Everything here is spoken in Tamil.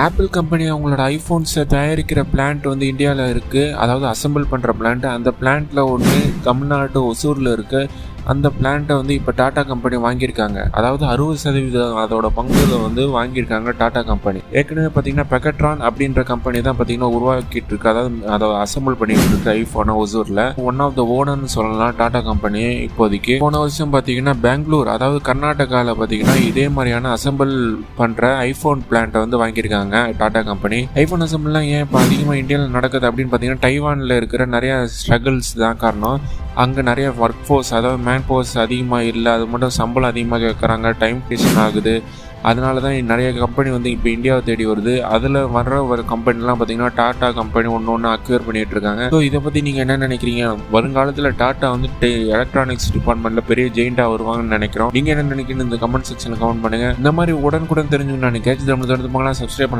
ஆப்பிள் கம்பெனி அவங்களோட ஐஃபோன்ஸை தயாரிக்கிற பிளான்ட் வந்து இந்தியாவில் இருக்குது அதாவது அசெம்பிள் பண்ணுற பிளான்ட் அந்த பிளான்ட்டில் ஒன்று தமிழ்நாடு ஒசூரில் இருக்குது அந்த பிளான்ட்டை வந்து இப்போ டாடா கம்பெனி வாங்கியிருக்காங்க. அதாவது அறுபது சதவீதம் அதோட பங்குகளை வந்து வாங்கியிருக்காங்க டாடா கம்பெனி ஏற்கனவே பார்த்தீங்கன்னா பெக்கட்ரான் அப்படின்ற கம்பெனி தான் பார்த்தீங்கன்னா உருவாக்கிட்டு இருக்கு. அதாவது அதை அசம்பிள் பண்ணிட்டு இருக்கு ஐஃபோனை ஒசூரில். ஒன் ஆஃப் த ஓனர்னு சொல்லலாம் டாடா கம்பெனி இப்போதைக்கு. போன வருஷம் பார்த்தீங்கன்னா பெங்களூர் அதாவது கர்நாடகாவில் பார்த்தீங்கன்னா இதே மாதிரியான அசெம்பிள் பண்ணுற ஐஃபோன் பிளான்ட்டை வந்து வாங்கியிருக்காங்க டாடா கம்பெனி ஐஃபோன் அசம்பிள்லாம் ஏன் இப்போ அதிகமாக இந்தியாவில் நடக்குது அப்படின்னு பார்த்தீங்கன்னா டைவானில் இருக்கிற நிறைய ஸ்ட்ரகிள்ஸ் தான் காரணம். அங்கே நிறைய ஒர்க் ஃபோர்ஸ் அதாவது மேன் ஃபோர்ஸ் அதிகமாக இல்லை அது மட்டும் சம்பளம் அதிகமாக கேட்குறாங்க டைம் டேஷன் ஆகுது. அதனால தான் நிறைய கம்பெனி வந்து இப்போ இந்தியாவை தேடி வருது. அதில் வர்ற ஒரு கம்பெனிலாம் பார்த்தீங்கன்னா டாட்டா கம்பெனி ஒன்று ஒன்று அக்யூர் பண்ணிட்டு இருக்காங்க. ஸோ இதை பற்றி நீங்கள் என்ன நினைக்கிறீங்க? வருங்காலத்தில் டாட்டா வந்து எலக்ட்ரானிக்ஸ் டிபார்ட்மெண்ட்டில் பெரிய ஜெயிண்டாக வருவாங்கன்னு நினைக்கிறோம். நீங்கள் என்ன நினைக்கிறீங்க இந்த கமெண்ட் செக்ஷனில் கமெண்ட் பண்ணுங்கள் இந்த மாதிரி உடனுக்குடன் தெரிஞ்சுக்கணும் நான் கேட்ச் தமிழ் தொடர்ந்து சப்ஸ்கிரைப்